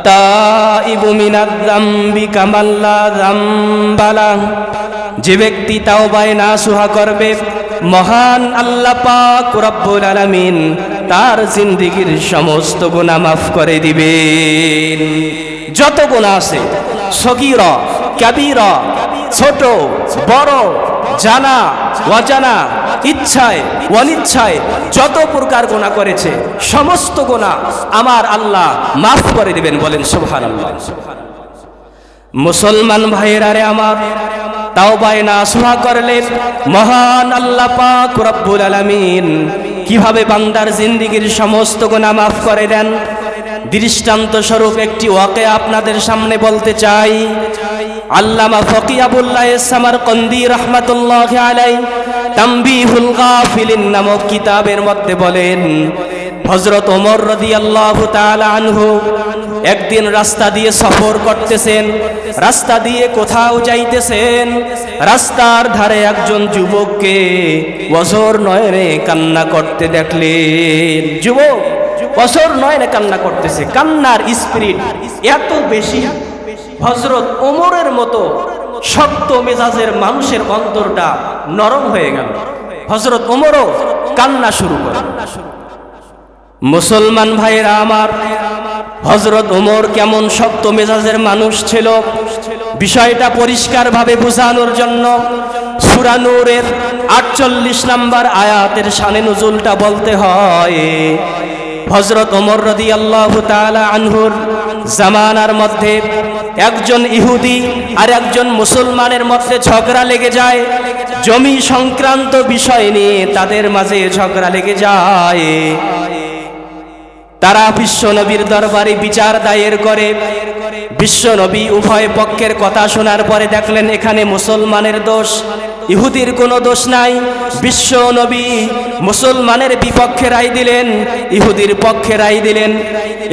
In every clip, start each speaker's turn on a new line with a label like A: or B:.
A: আত্তাইবু মিনাদ-যামবি কামাল্লা যামবালা যে ব্যক্তি তাও তাওবায় না সুহা করবে, মহান আল্লাহ পাক রব্বুল আলামিন তার জিন্দেগীর সমস্ত গুনাহ মাফ করে দিবেন। যত গুনাহ আছে, সগীরা, কাবীরা, ছোট, বড়, জানা, অজানা ইচ্ছায়, অনিচ্ছায় যত প্রকার গোনা করেছে, সমস্ত গোনা আমার আল্লাহ মাফ করে দিবেন বলেন আল্লাহ মুসলমান ভাইয়েরা রে আমার তাও না সুহা করলেন মহান আল্লাহ পাক রব্বুল আলামিন কীভাবে বান্দার জিন্দিগির সমস্ত গুনাহ মাফ করে দেন? দৃষ্টান্ত স্বরূপ একটি ওয়াকে আপনাদের সামনে বলতে চাই। আল্লামা ফকিয়াবুল্লাহ সামার কন্দি রহমাতুল্লাহ আলাই তাম্বিহুল গাফিলিন নামক কিতাবের মধ্যে বলেন হজরত ওমর রদি আল্লাহ আনহু একদিন রাস্তা দিয়ে সফর করতেছেন, রাস্তা দিয়ে কোথাও যাইতেছেন, রাস্তার ধারে একজন যুবককে বছর নয়নে কান্না করতে দেখলেন। যুবক বছর নয়নে কান্না করতেছে, কান্নার স্পিরিট এত বেশি। হজরত ওমরের মতো শক্ত মেজাজের মানুষের অন্তরটা নরম হয়ে গেল। হজরত ওমরও কান্না শুরু করে। মুসলমান ভাইরা আমার হজরত ওমর কেমন শক্ত মেজাজের মানুষ ছিল? বিষয়টা পরিষ্কারভাবে বোঝানোর জন্য সুরানুরের আটচল্লিশ নাম্বার আয়াতের সানে নজুলটা বলতে হয় হজরত ওমর রদি আল্লাহ তালা আনহুর জামানার মধ্যে একজন ইহুদি আর একজন মুসলমানের মধ্যে ঝগড়া লেগে যায়। জমি সংক্রান্ত বিষয় নিয়ে তাদের মাঝে ঝগড়া লেগে যায়। তারা বিশ্ব নবীর দরবারে বিচার দায়ের করে। বিশ্ব নবী উভয় পক্ষের কথা শোনার পরে দেখলেন এখানে মুসলমানের দোষ। ইহুদির কোনো দোষ নাই। বিশ্ব নবী মুসলমানের বিপক্ষে রায় দিলেন, ইহুদির পক্ষে রায় দিলেন।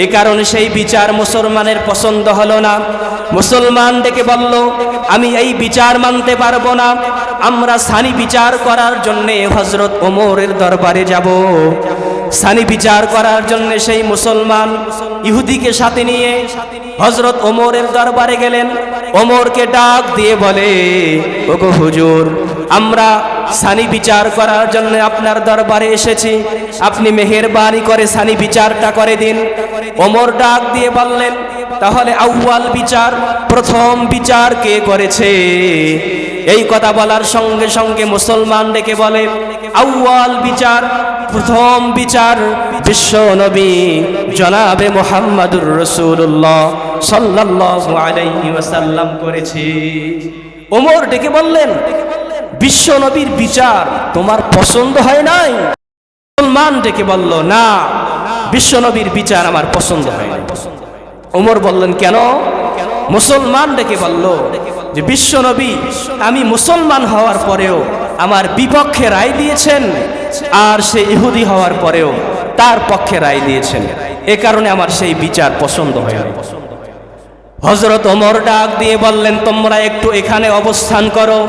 A: এ কারণে সেই বিচার মুসলমানের পছন্দ হলো না। মুসলমান ডেকে বলল, আমি এই বিচার মানতে পারব না। আমরা সানি বিচার করার জন্যে হজরত ওমরের দরবারে যাব। সানি বিচার করার জন্য সেই মুসলমান ইহুদিকে সাথে নিয়ে হজরত ওমরের দরবারে গেলেন। ওমরকে ডাক দিয়ে বলে, ওগো হুজুর, আমরা সানি বিচার করার জন্য আপনার দরবারে এসেছি। আপনি মেহেরবানি করে সানি বিচারটা করে দিন। ওমর ডাক দিয়ে বললেন, তাহলে আউয়াল বিচার, প্রথম বিচার কে করেছে? এই কথা বলার সঙ্গে সঙ্গে মুসলমান ডেকে বলে, আউয়াল বিচার, প্রথম বিচার বিশ্ব নবী জনাবে মোহাম্মদুর রসুল্লাহ সাল্লাল্লাহু আলাইহি ওয়াসাল্লাম করেছে। ওমর ডেকে বললেন, বিশ্ব নবীর বিচার তোমার পছন্দ হয় নাই? মুসলমান ডেকে বলল, না, বিশ্ব নবীর বিচার আমার পছন্দ হয় নাই। ওমর বললেন, কেন? মুসলমান ডেকে বলল, যে বিশ্ব নবী, আমি মুসলমান হওয়ার পরেও আমার বিপক্ষে রায় দিয়েছেন আর সে ইহুদি হওয়ার পরেও তার পক্ষে রায় দিয়েছেন। এ কারণে আমার সেই বিচার পছন্দ হয় হজরত ওমর ডাক দিয়ে বললেন, তোমরা একটু এখানে অবস্থান করো।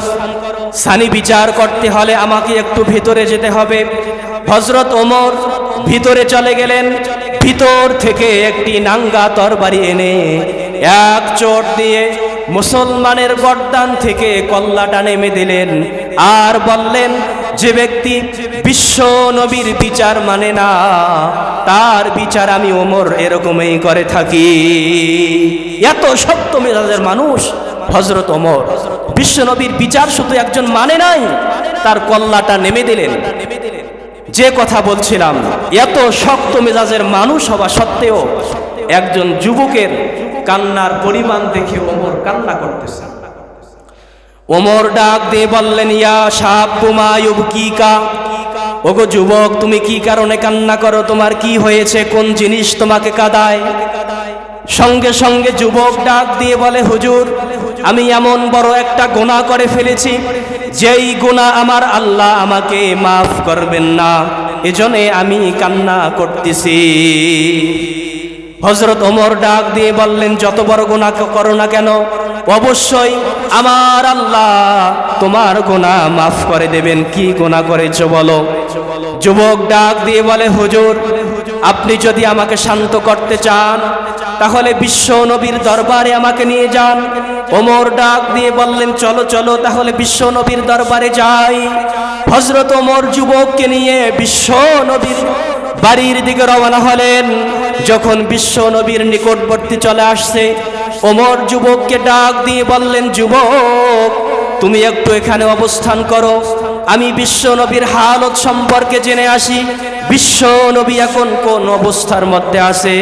A: সানি বিচার করতে হলে আমাকে একটু ভিতরে যেতে হবে। হজরত ওমর ভিতরে চলে গেলেন। ভিতর থেকে একটি নাঙ্গা তরবারি এনে এক চোট দিয়ে মুসলমানের গর্দান থেকে কল্লাটা নেমে দিলেন। আর বললেন, যে ব্যক্তি বিশ্ব নবীর বিচার মানে না, তার বিচার আমি ওমর এরকমই করে থাকি। এত সত্য মেজাজের মানুষ হজরত ওমর। বিশ্ব নবীর বিচার শুধু একজন মানে নাই, তার কল্লাটা নেমে দিলেন। যে কথা বলছিলাম, এত শক্ত মেজাজের মানুষ হওয়া সত্ত্বেও একজন যুবকের কান্নার পরিমাণ দেখে ওমর কান্না করতেছে। ওমর ডাক দিয়ে বললেন, ইয়া সাপ বুমায়ুব কি কা? ওগো যুবক, তুমি কি কারণে কান্না করো? তোমার কি হয়েছে? কোন জিনিস তোমাকে কাদায়? সঙ্গে সঙ্গে যুবক ডাক দিয়ে বলে, হুজুর, আমি এমন বড় একটা গোনা করে ফেলেছি, যেই গোনা আমার আল্লাহ আমাকে মাফ করবেন না। এজনে আমি কান্না করতেছি। হজরত ওমর ডাক দিয়ে বললেন, যত বড় গোনা করো না কেন? অবশ্যই আমার আল্লাহ তোমার গোনা মাফ করে দেবেন। কি গোনা করেছ বলো? যুবক ডাক দিয়ে বলে, হুজুর, আপনি যদি আমাকে শান্ত করতে চান, তাহলে বিশ্ব নবীর দরবারে আমাকে নিয়ে যান। ওমর ডাক দিয়ে বললেন, চলো চলো, তাহলে বিশ্ব নবীর দরবারে যাই। হজরত ওমর যুবককে নিয়ে বিশ্ব নবীর বাড়ির দিকে রওনা হলেন। যখন বিশ্ব নবীর নিকটবর্তী চলে আসছে, ওমর যুবককে ডাক দিয়ে বললেন, যুবক, তুমি একটু এখানে অবস্থান করো। আমি বিশ্ব নবীর হালত সম্পর্কে জেনে আসি। বিশ্ব নবী এখন কোন অবস্থার মধ্যে আছে?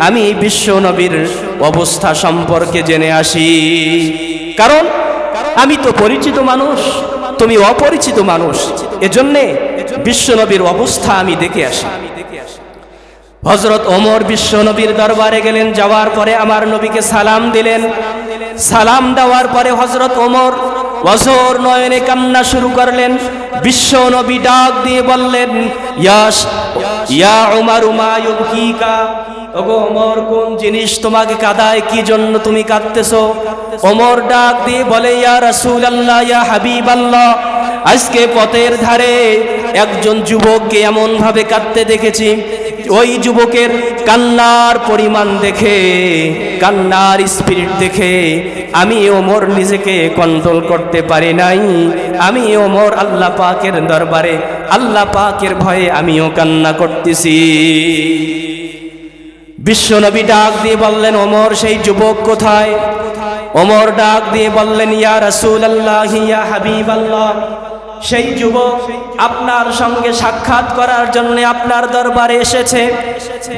A: আমি বিশ্ব নবীর অবস্থা সম্পর্কে জেনে আসি। কারণ, আমি তো পরিচিত মানুষ, তুমি অপরিচিত মানুষ। এজন্যে বিশ্ব নবীর অবস্থা আমি দেখে আসি। হজরত ওমর বিশ্বনবীর দরবারে গেলেন, যাওয়ার পরে আমার নবীকে সালাম দিলেন। সালাম দেওয়ার পরে হজরত ওমর অজর নয়নে কান্না শুরু করলেন। বিশ্ব নবী ডাক দিয়ে বললেন ইয়াস ইয়া উমার উমায়ুব কিকা ওগো ওমর, কোন জিনিস তোমাকে কাদায়? কি জন্য তুমি কাঁদতেছো? ওমর ডাক দিয়ে বলে, ইয়া রাসূল আল্লাহ ইয়া হাবিব আল্লাহ আজকে পথের ধারে একজন যুবককে এমন ভাবে কাঁদতে দেখেছি। ওই যুবকের কান্নার পরিমাণ দেখে, কান্নার স্পিরিট দেখে, আমি ওমর নিজেকে কন্ট্রোল করতে পারি নাই। আমি ওমর আল্লাহ পাকের দরবারে, আল্লাহ পাকের ভয়ে আমিও কান্না করতেছি। বিশ্বনবী ডাক দিয়ে বললেন, ওমর, সেই যুবক কোথায়? ওমর ডাক দিয়ে বললেন, ইয়া রাসূল আল্লাহ ইয়া হাবিব আল্লাহ সেই যুবক আপনার সঙ্গে সাক্ষাৎ করার জন্য আপনার দরবারে এসেছে।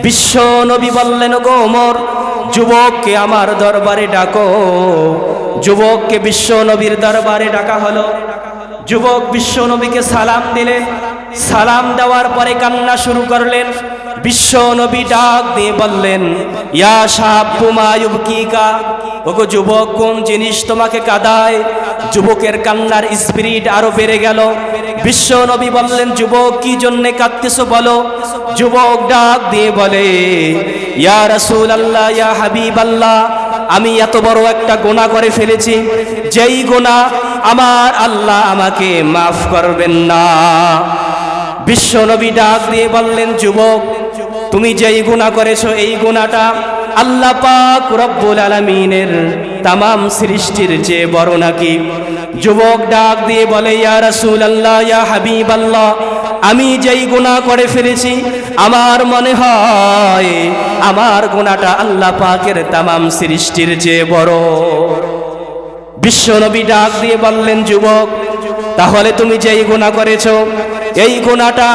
A: বিশ্ব নবী বললেন গো ওমর, যুবককে আমার দরবারে ডাকো। যুবককে বিশ্ব নবীর দরবারে ডাকা হলো। যুবক বিশ্ব নবীকে সালাম দিলেন সালাম দেওয়ার পরে কান্না শুরু করলেন। বিশ্ব নবী ডাক দিয়ে বললেন, ইয়া সাহাবুমায়ুব কিকা ওগো যুবক, কোন জিনিস তোমাকে কাদায়? যুবকের কান্নার স্পিরিট আরও বেড়ে গেল। বিশ্ব নবী বললেন, যুবক, কি জন্যে কাঁদতেছো বলো? যুবক ডাক দিয়ে বলে, ইয়া রাসূল আল্লাহ ইয়া হাবিব আল্লাহ আমি এত বড় একটা গোনা করে ফেলেছি। যেই গোনা আমার আল্লাহ আমাকে মাফ করবেন না। বিশ্ব নবী ডাক দিয়ে বললেন, যুবক, তুমি যেই গুণা করেছ, এই গুণাটা আল্লাহ পাক রব্বুল আলামিনের তামাম সৃষ্টির যে বড় নাকি? যুবক ডাক দিয়ে বলে, ইয়া রাসূল আল্লাহ ইয়া হাবিব আল্লাহ আমি যেই গুণা করে ফেলেছি, আমার মনে হয় আমার গুণাটা আল্লাহ পাকের তামাম সৃষ্টির যে বড়। বিশ্বনবী ডাক দিয়ে বললেন, যুবক, তাহলে তুমি যেই গুণা করেছ এই গুণাটা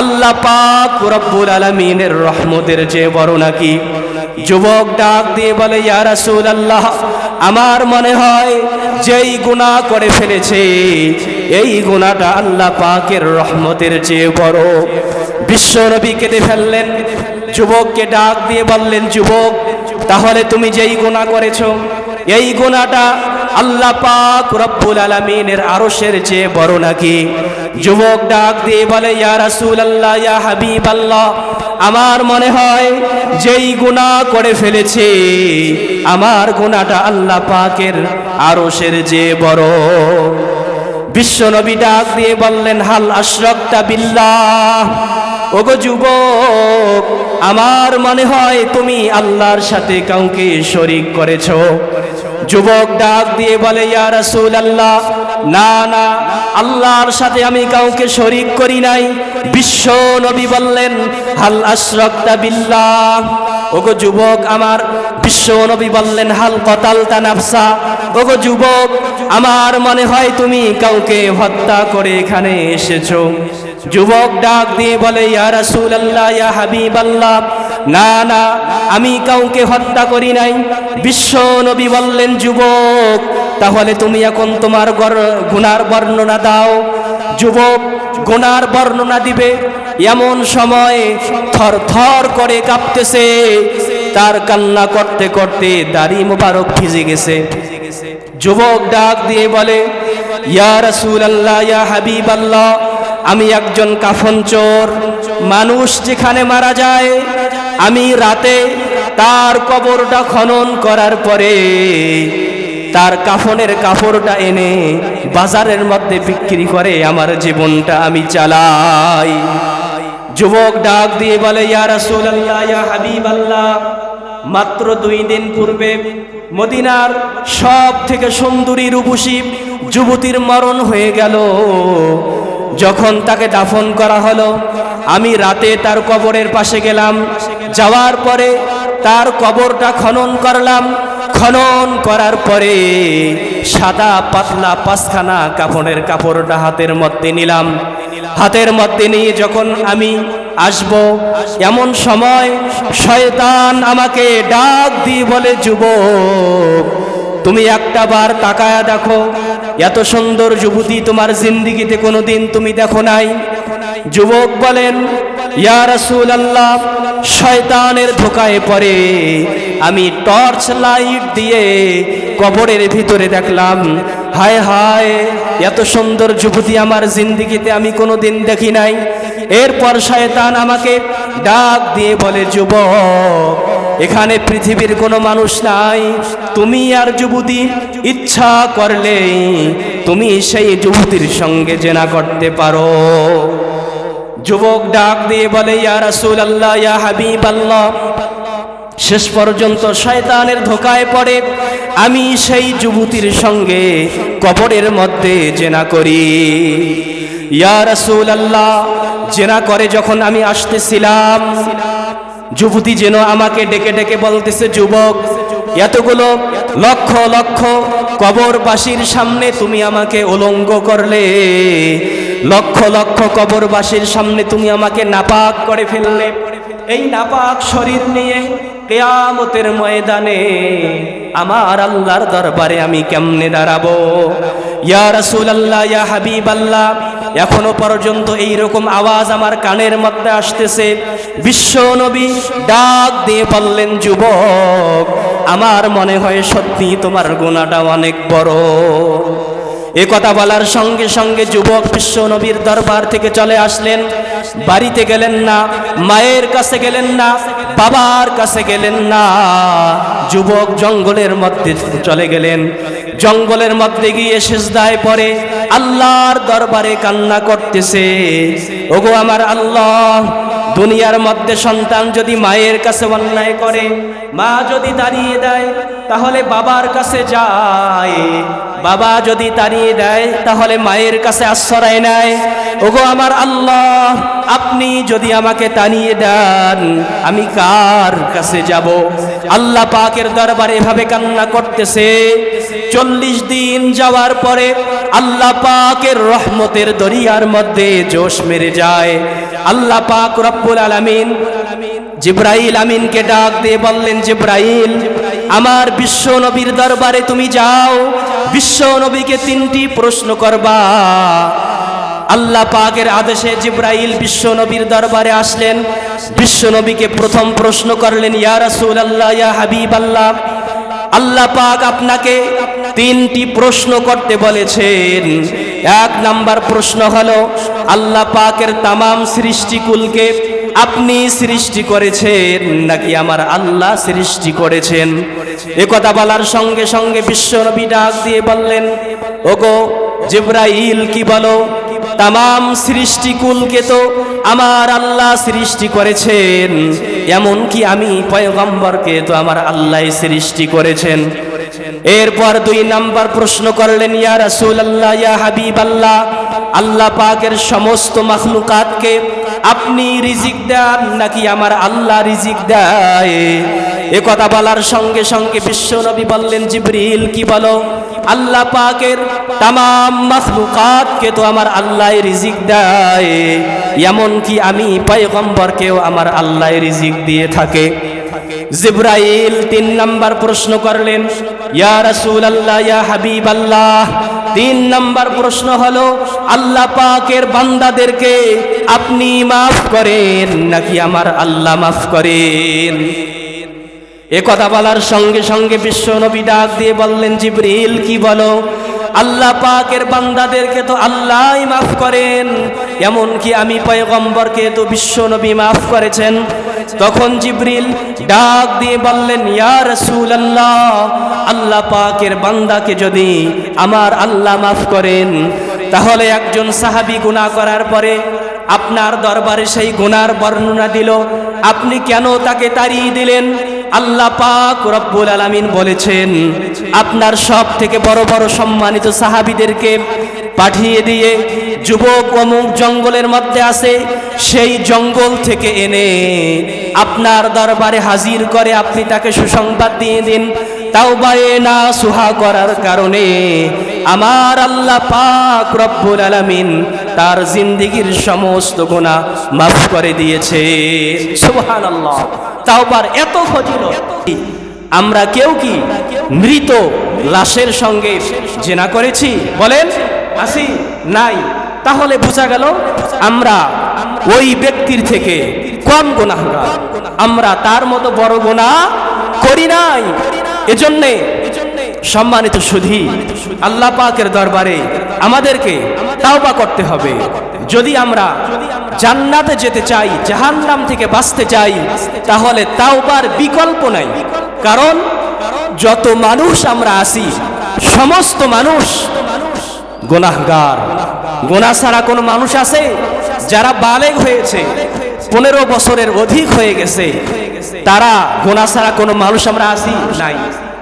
A: আল্লাহ পাক রব্বুল আলামিনের রহমতের যে বড় নাকি? যুবক ডাক দিয়ে বলে, ইয়া রাসূল আল্লাহ আমার মনে হয় যেই গুণা করে ফেলেছে, এই গুণাটা আল্লাহ পাকের রহমতের চেয়ে বড়। বিশ্বনবী কেঁদে ফেললেন। যুবককে ডাক দিয়ে বললেন, যুবক, তাহলে তুমি যেই গুণা করেছ, এই গুণাটা আল্লাহ পাক রব্বুল আলামিনের আরশের চেয়ে বড় নাকি? যুবক ডাক দিয়ে বলে, ইয়া রাসূল আল্লাহ ইয়া হাবিব আল্লাহ আমার মনে হয় যেই গুণা করে ফেলেছে, আমার গুণাটা আল্লাহ পাকের আরশের যে বড়। বিশ্বনবী ডাক দিয়ে বললেন, হাল আশরাকতা বিল্লাহ। ওগো যুবক, আমার মনে হয় তুমি আল্লাহর সাথে কাউকে শরিক করেছ। যুবক ডাক দিয়ে বলে, ইয়া রাসূল আল্লাহ না না, আল্লাহর সাথে আমি কাউকে শরিক করি নাই। বিশ্ব নবী বললেন, হাল আশরাকতা বিল্লাহ। ওগো যুবক আমার, বিশ্ব নবী বললেন, হাল কতালতা নাফসা। ওগো যুবক, আমার মনে হয় তুমি কাউকে হত্যা করে এখানে এসেছ। যুবক ডাক দিয়ে বলে, ইয়া রাসূলুল্লাহ, ইয়া হাবিবাল্লাহ না না, আমি কাউকে হত্যা করি নাই। বিশ্ব নবী বললেন, যুবক, তাহলে তুমি এখন তোমার গুনার বর্ণনা দাও। যুবক, গুনার বর্ণনা দিবে। এমন সময় থর থর করে কাঁপতেছে। তার কান্না করতে করতে দাড়ি মোবারক ভিজে গেছে। যুবক ডাক দিয়ে বলে, ইয়া রাসূলুল্লাহ, ইয়া হাবিবাল্লাহ আমি একজন কাফন চোর। মানুষ যেখানে মারা যায়, আমি রাতে তার কবরটা খনন করার পরে তার কাফনের কাপড়টা এনে বাজারের মধ্যে বিক্রি করে আমার জীবনটা আমি চালাই। যুবক ডাক দিয়ে বলে, ইয়া হাবিবাল্লাহ। মাত্র দুই দিন পূর্বে মদিনার সব থেকে সুন্দরী রূপসী যুবতীর মরণ হয়ে গেল। যখন তাকে দাফন করা হলো, আমি রাতে তার কবরের পাশে গেলাম। যাওয়ার পরে তার কবরটা খনন করলাম। খনন করার পরে সাদা পাতলা পাঁচখানা কাপড়ের কাপড়টা হাতের মধ্যে নিলাম। হাতের মধ্যে নিয়ে যখন আমি আসব, এমন সময় শয়তান আমাকে ডাক দিয়ে বলে, যুবক, তুমি একটা বার তাকায়া দেখো। এত সুন্দর যুবতী তোমার জিন্দিগিতে কোনোদিন তুমি দেখো নাই। যুবক বলেন, ইয়া রাসূল আল্লাহ শয়তানের ধোকায় পড়ে। আমি টর্চ লাইট দিয়ে কবরের ভিতরে দেখলাম, হায় হায়, এত সুন্দর যুবতী আমার জিন্দিগিতে আমি কোনোদিন দেখি নাই। এরপর শয়তান আমাকে ডাক দিয়ে বলে, যুবক এখানে পৃথিবীর কোনো মানুষ নাই। তুমি আর যুবতী ইচ্ছা করলে তুমি সেই যুবতীর সঙ্গে জেনা করতে পারো। যুবক ডাক দিয়ে বলে, ইয়া রাসূল আল্লাহ ইয়া হাবিব আল্লাহ শেষ পর্যন্ত শয়তানের ধোকায় পড়ে। আমি সেই যুবতীর সঙ্গে কবরের মধ্যে জেনা করি। ইয়া রাসূল আল্লাহ জেনা করে যখন আমি আসতেছিলাম যুবতী যেন আমাকে ডেকে ডেকে বলতেছে, যুবক, এতগুলো লক্ষ লক্ষ কবরবাসীর সামনে তুমি আমাকে উলঙ্গ করলে। লক্ষ লক্ষ কবরবাসীর সামনে তুমি আমাকে নাপাক করে ফেললে। এই নাপাক শরীর নিয়ে কেয়ামতের ময়দানে আমার আল্লাহর দরবারে আমি কেমনে দাঁড়াবো? ইয়া রাসূল আল্লাহ ইয়া হাবিব আল্লাহ এখনও পর্যন্ত এই রকম আওয়াজ আমার কানের মধ্যে আসতেছে। বিশ্ব নবী ডাক দিয়ে বললেন, যুবক, আমার মনে হয় সত্যি তোমার গুণাটা অনেক বড়। এ কথা বলার সঙ্গে সঙ্গে যুবক বিশ্ব নবীর দরবার থেকে চলে আসলেন। বাড়িতে গেলেন না, মায়ের কাছে গেলেন না, বাবার কাছে গেলেন না। যুবক জঙ্গলের মধ্যে চলে গেলেন। জঙ্গলের মধ্যে গিয়ে সেজদায় পড়ে আল্লাহর দরবারে কান্না করতেছে। ওগো আমার আল্লাহ, দুনিয়ার মধ্যে সন্তান যদি মায়ের কাছে অন্যায় করে, মা যদি দাঁড়িয়ে দেয়, তাহলে বাবার কাছে যায়। বাবা যদি তাড়িয়ে দেয়, তাহলে মায়ের কাছে আশ্রয় নেয়। ওগো আমার আল্লাহ, আপনি যদি আমাকে তাড়িয়ে দেন, আমি কার কাছে যাব? আল্লাহ পাকের দরবারে এভাবে কান্না করতেছে। চল্লিশ দিন যাওয়ার পরে আল্লাহ পাকের রহমতের দরিয়ার মধ্যে জোশ মেরে যায়। আল্লাহ পাক রব্বুল আলামিন জিব্রাইল আমিনকে ডাক দিয়ে বললেন, জিব্রাইল, আমার বিশ্ব নবীর দরবারে তুমি যাও বিশ্ব নবীকে তিনটি প্রশ্ন করবা। আল্লাহ পাকের আদেশে জিব্রাইল বিশ্ব নবীর দরবারে আসলেন। বিশ্ব নবীকে প্রথম প্রশ্ন করলেন, ইয়া আল্লাহ ইয়া হাবিব আল্লাহ আল্লাহ পাক আপনাকে তিনটি প্রশ্ন করতে বলেছেন। এক নাম্বার প্রশ্ন হলো, আল্লাহ পাকের তামাম সৃষ্টিকুলকে আপনি সৃষ্টি করেছেন নাকি আমার আল্লাহ সৃষ্টি করেছেন? এ কথা বলার সঙ্গে সঙ্গে বিশ্বনবী ডাক দিয়ে বললেন, ওগো জিব্রাইল, কি বলো? তাম সৃষ্টিকুলকে তো আমার আল্লাহ সৃষ্টি করেছেন এমন কি আমি পয়গম্বরকে তো আমার আল্লাহ সৃষ্টি করেছেন। এরপর দুই নাম্বার প্রশ্ন করলেন, ইয়া রাসূল আল্লাহ ইয়া হাবিব আল্লাহ আল্লাহ পাকের সমস্ত মাখলুকাতকে আপনি রিজিক দেন নাকি আমার আল্লাহ রিজিক দেয়? এ কথা বলার সঙ্গে সঙ্গে বিশ্ব নবী বললেন, জিবরিল, কি বলো? আল্লাহ পাকের তামাম মাখলুকাতকে তো আমার আল্লাহ রিজিক দেয়। এমন কি আমি পয়গম্বরকেও আমার আল্লাহ রিজিক দিয়ে থাকে। জিব্রাইল তিন নাম্বার প্রশ্ন করলেন, ইয়া রাসূল আল্লাহ ইয়া হাবিব আল্লাহ তিন নাম্বার প্রশ্ন হলো, আল্লাহ পাকের বান্দাদেরকে আপনি মাফ করেন নাকি আমার আল্লাহ মাফ করেন? এ কথা বলার সঙ্গে সঙ্গে বিশ্ব নবী ডাক দিয়ে বললেন, জিব্রিল, কি বলো? আল্লাহ পাকের বান্দাদেরকে তো আল্লাহই মাফ করেন এমন কি আমি পয়গম্বরকে তো বিশ্ব নবী মাফ করেছেন। তখন জিব্রিল ডাক দিয়ে বললেন, ইয়া রাসূলুল্লাহ আল্লাহ আল্লাহ পাকের বান্দাকে যদি আমার আল্লাহ মাফ করেন, তাহলে একজন সাহাবি গুনাহ করার পরে আপনার দরবারে সেই গুনার বর্ণনা দিল। আপনি কেন তাকে তাড়িয়ে দিলেন? আল্লাহ পাক রব্বুল আলামিন বলেছেন, আপনার সব থেকে বড় বড় সম্মানিত সাহাবিদেরকে পাঠিয়ে দিয়ে যুবক অমুক জঙ্গলের মধ্যে আছে, সেই জঙ্গল থেকে এনে আপনার দরবারে হাজির করে আপনি তাকে সুসংবাদ দিয়ে দিন তাও না সুহা করার কারণে আমার আল্লাহ পাক রব্বুল আলামিন তার জিন্দিগির সমস্ত গুনাহ মাফ করে দিয়েছে। সুবহানাল্লাহ। তাওবার এত আমরা কেউ কি মৃত লাশের সঙ্গে জেনা করেছি? বলেন, আসি, নাই। তাহলে বোঝা গেল আমরা ওই ব্যক্তির থেকে কম গুনাহগার। আমরা তার মতো বড় গোনা করি নাই। এজন্যে সম্মানিত সুধি, আল্লাহ পাকের দরবারে আমাদেরকে তাওবা করতে হবে। যদি আমরা জান্নাতে যেতে চাই, জাহান্নাম থেকে বাঁচতে চাই, তাহলে তাওবার বিকল্প নাই। কারণ যত মানুষ আমরা আসি সমস্ত মানুষ গোনাহগার। গোনা ছাড়া কোনো মানুষ আছে যারা বালেগ হয়েছে, পনেরো বছরের অধিক হয়ে গেছে। তারা গোনা ছাড়া কোনো মানুষ আমরা আসি নাই।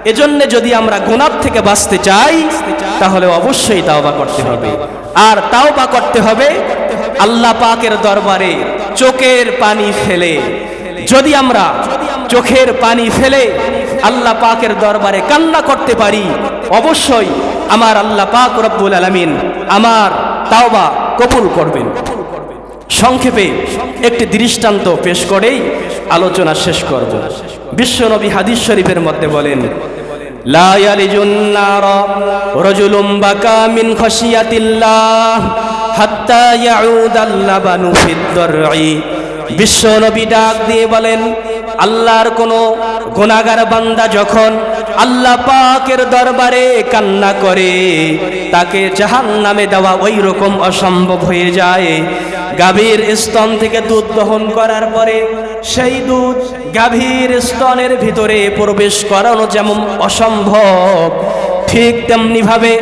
A: এজন্য যদি আমরা গোনার থেকে বাঁচতে চাই, তাহলে অবশ্যই তাওবা করতে হবে। আর তাওবা করতে হবে আল্লাহ পাকের দরবারে চোখের পানি ফেলে। যদি আমরা চোখের পানি ফেলে আল্লাহ পাকের দরবারে কান্না করতে পারি, অবশ্যই আমার আল্লাহ পাক রব্বুল আলামিন আমার তাওবা কবুল করবেন। সংক্ষেপে একটি দৃষ্টান্ত পেশ করেই আলোচনা শেষ করব। বিশ্বনবী হাদিস শরীফের মধ্যে বলেন, লা ইয়ালিজুন নার রাজুলুম বাকা মিন খাশিয়াতিল্লাহ। হাত্তা ইয়াউদাল লাবানু ফিদ দরঈ বিশ্বনবী ডাক দিয়ে বলেন, আল্লাহর কোনো গুনাহগার বান্দা যখন আল্লাহ পাকের দরবারে কান্না করে, তাকে জাহান্নামে দেওয়া ওই রকম অসম্ভব হয়ে যায়। গাভীর স্তন থেকে দুধ দহন করার পরে সেই দুধ গাভীর স্তনের ভিতরে প্রবেশ করানো যেমন অসম্ভব, ঠিক তেমনি ভাবে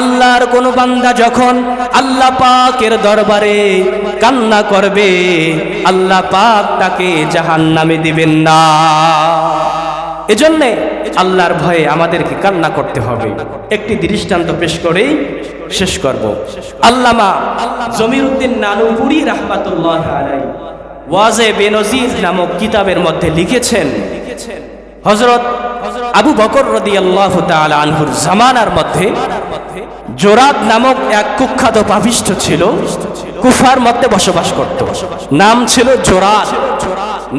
A: আল্লাহর কোন বান্দা যখন আল্লাহ পাকের দরবারে কান্না করবে, আল্লাহ পাক তাকে জাহান নামে দিবেন না। এজন্যে আল্লাহর ভয়ে আমাদেরকে কান্না করতে হবে। একটি দৃষ্টান্ত পেশ করেই শেষ করব। আল্লামা জমির উদ্দিন নানুপুরি রহমাতুল্লাহ ওয়াজে বেনজির নামক কিতাবের মধ্যে লিখেছেন হজরত আবু বকর রদি আল্লাহ আনহুর জামানার মধ্যে জোরাদ নামক এক কুখ্যাত পাপিষ্ঠ ছিল, কুফার মধ্যে বসবাস করত। নাম ছিল জোরাদ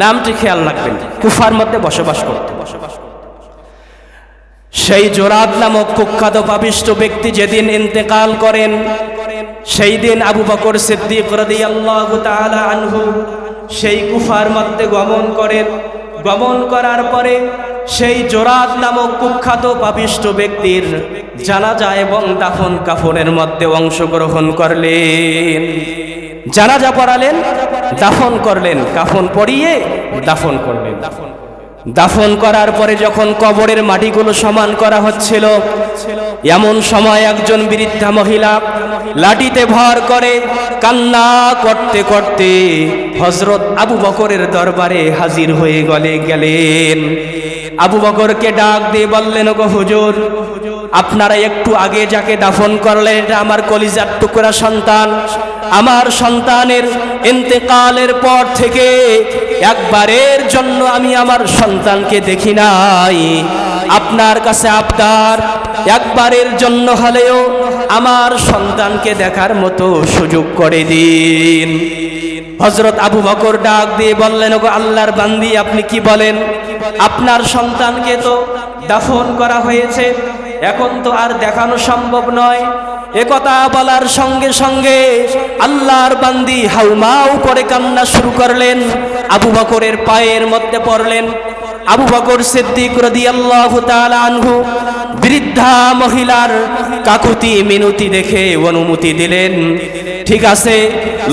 A: নামটি খেয়াল রাখবেন, কুফার মধ্যে বসবাস করত। সেই জোরাদ নামক কুখ্যাত পাপিষ্ঠ ব্যক্তি যেদিন ইন্তেকাল করেন, সেই দিন আবু বকর সিদ্দিক আনহু সেই কুফার মধ্যে গমন করেন। গমন করার পরে সেই জোরাদ নামক কুখ্যাত পাপিষ্ট ব্যক্তির জানাজা এবং দাফন কাফনের মধ্যে অংশগ্রহণ করলেন। জানাজা পড়ালেন, দাফন করলেন, কাফন পরিয়ে দাফন করলেন। দাফন করার পরে যখন কবরের মাটিগুলো সমান করা হচ্ছিল, এমন সময় একজন বৃদ্ধা মহিলা লাঠিতে ভর করে কান্না করতে করতে হজরত আবু বকরের দরবারে হাজির হয়ে গলে গেলেন। আবু বকরকে ডাক দিয়ে বললেন গো হুজুর, আপনারা একটু আগে যাকে দাফন করলেন, এটা আমার কলিজার টুকরা সন্তান। আমার সন্তানের ইন্তেকালের পর থেকে একবারের জন্য আমি আমার সন্তানকে দেখি নাই। আপনার কাছে আবদার, একবারের জন্য হলেও আমার সন্তানকে দেখার মতো সুযোগ করে দিন। হজরত আবু বকর ডাক দিয়ে বললেন, ওগো আল্লাহর বান্দি, আপনি কি বলেন? আপনার সন্তানকে তো দাফন করা হয়েছে। এখন তো আর দেখানো সম্ভব নয়। একথা বলার সঙ্গে সঙ্গে আল্লাহর বান্দি হাউমাউ করে কান্না শুরু করলেন। আবু বকরের পায়ের মধ্যে পড়লেন। আবু বকর সিদ্দিক রাদিয়াল্লাহু তাআলা আনহু বৃদ্ধা মহিলার কাকুতি মিনতি দেখে অনুমতি দিলেন। ঠিক আছে?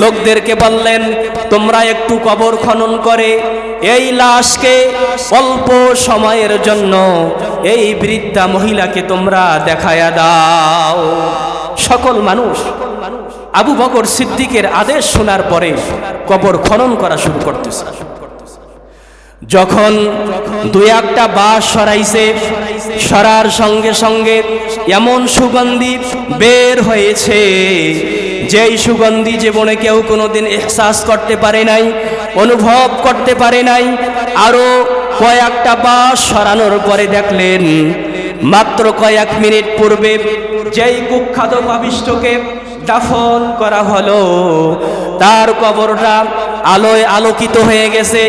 A: লোকদেরকে বললেন, তোমরা একটু কবর খনন করে এই লাশকে অল্প সময়ের জন্য এই বৃদ্ধা মহিলাকে তোমরা দেখায়া দাও। সকল মানুষ আবু বকর সিদ্দিকের আদেশ শোনার পরে কবর খনন করা শুরু করতেছে। যখন দুই একটা বাস সরাইছে, সরার সঙ্গে সঙ্গে এমন সুগন্ধি বের হয়েছে যেই সুগন্ধি জীবনে কেউ কোনোদিন এহসাস করতে পারে নাই, অনুভব করতে পারে নাই আরও কয়েকটা বাস সরানোর পরে দেখলেন, মাত্র কয়েক মিনিট পূর্বে যেই কুখ্যাত পাবিষ্টকে দাফন করা হলো, তার কবরটা আলোয় আলোকিত হয়ে গেছে,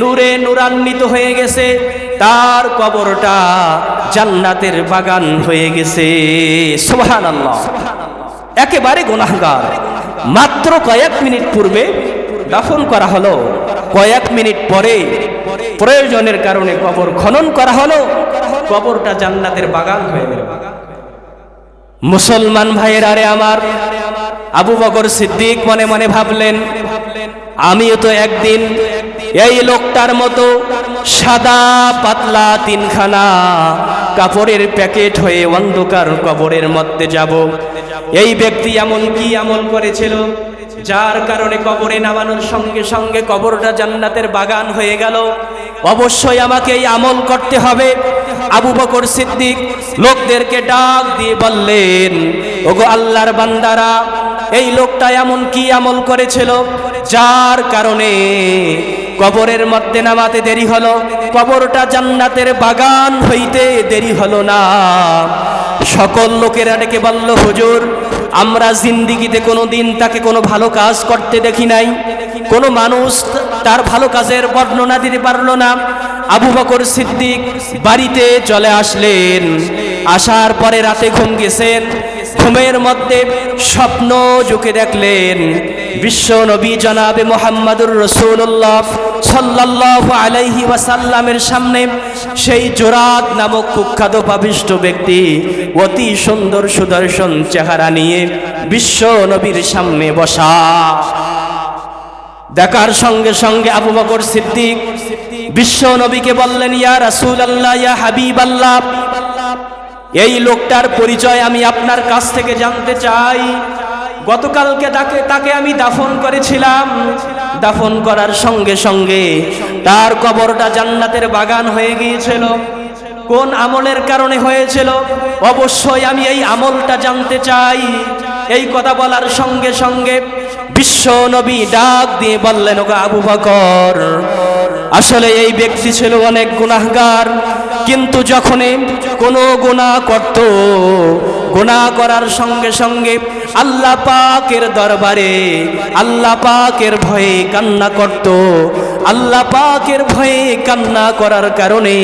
A: নূরে নূরান্বিত হয়ে গেছে, তার কবরটা জান্নাতের বাগান হয়ে গেছে। সুবহানাল্লাহ। একেবারে গুনাহগার। মাত্র কয়েক মিনিট পূর্বে দাফন করা হলো। কয়েক মিনিট পরে প্রয়োজনের কারণে কবর খনন করা হলো। কবরটা জান্নাতের বাগান হয়ে গেল। মুসলমান ভাইয়ের আরে আমার, আবু বকর সিদ্দিক মনে মনে ভাবলেন, আমিও তো একদিন এই লোকটার মতো সাদা পাতলা তিনখানা কাপড়ের প্যাকেট হয়ে অন্ধকার কবরের মধ্যে যাব। এই ব্যক্তি এমন কি আমল করেছিল? যার কারণে কবরে নামানোর সঙ্গে সঙ্গে কবরটা জান্নাতের বাগান হয়ে গেল। অবশ্যই আমাকে এই আমল করতে হবে। আবু বকর সিদ্দিক লোকদেরকে ডাক দিয়ে বললেন, ওগো আল্লাহর বান্দারা, এই লোকটা এমন কি আমল করেছিল? যার কারণে কবরের মধ্যে নামাতে দেরি হলো, কবরটা জান্নাতের বাগান হইতে দেরি হলো না। সকল লোকেরা ডেকে বলল, হুজুর, আমরা জিন্দিগিতে কোনো দিন তাকে কোনো ভালো কাজ করতে দেখি নাই। কোনো মানুষ তার ভালো কাজের বর্ণনা দিতে পারল না। আবু বকর সিদ্দিক বাড়িতে চলে আসলেন। আসার পরে রাতে ঘুম গেছেন। ঘুমের মধ্যে স্বপ্ন যুকে দেখলেন বিশ্ব নবী জনাবে মোহাম্মদুর রসুল্লাহ সাল্লাহ আলাইহি ওয়াসাল্লামের সামনে সেই জোরাত নামক কুখ্যাত পাবিষ্ট ব্যক্তি অতি সুন্দর সুদর্শন চেহারা নিয়ে বিশ্ব নবীর সামনে বসা। দেখার সঙ্গে সঙ্গে আবু বকর সিদ্দিক বিশ্ব নবীকে বললেন, ইয়া রাসুল আল্লাহ ইয়া হাবিব আল্লাহ এই লোকটার পরিচয় আমি আপনার কাছ থেকে জানতে চাই। গতকালকে তাকে তাকে আমি দাফন করেছিলাম। দাফন করার সঙ্গে সঙ্গে তার কবরটা জান্নাতের বাগান হয়ে গিয়েছিল। কোন আমলের কারণে হয়েছিল? অবশ্যই আমি এই আমলটা জানতে চাই। এই কথা বলার সঙ্গে সঙ্গে বিশ্ব নবী ডাক দিয়ে বললেন, ওগো আবু বকর, আসলে এই ব্যক্তি ছিল অনেক গুনাহগার। কিন্তু যখন কোনো গুনাহ করত, গুনাহ করার সঙ্গে সঙ্গে আল্লাহ পাকের দরবারে, আল্লাহ পাকের ভয়ে কান্না করত। আল্লাহ পাকের ভয়ে কান্না করার কারণে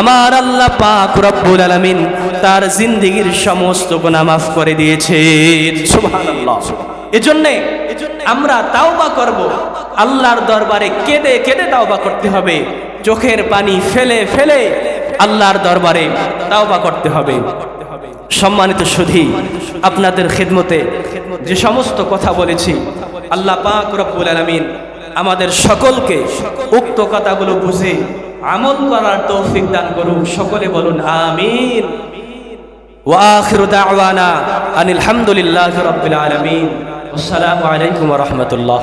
A: আমার আল্লাহ পাক রব্বুল আলামিন তার জিন্দিগির সমস্ত গুনাহ মাফ করে দিয়েছে। এজন্যে আমরা তাওবা করব। আল্লাহর দরবারে কেঁদে কেঁদে তাওবা করতে হবে। চোখের পানি ফেলে ফেলে আল্লাহর দরবারে তাওবা করতে হবে। সম্মানিত সুধী, আপনাদের খেদমতে যে সমস্ত কথা বলেছি, আল্লাহ পাক রব্বুল আলামিন আমাদের সকলকে উক্ত কথাগুলো বুঝে আমল করার তৌফিক দান করুন। সকলে বলুন, আমিন। ওয়াখির দাওয়ানা আনিল হামদুলিল্লাহি রাব্বিল আলামিন। আসসালামু আলাইকুম ওয়া রাহমাতুল্লাহ।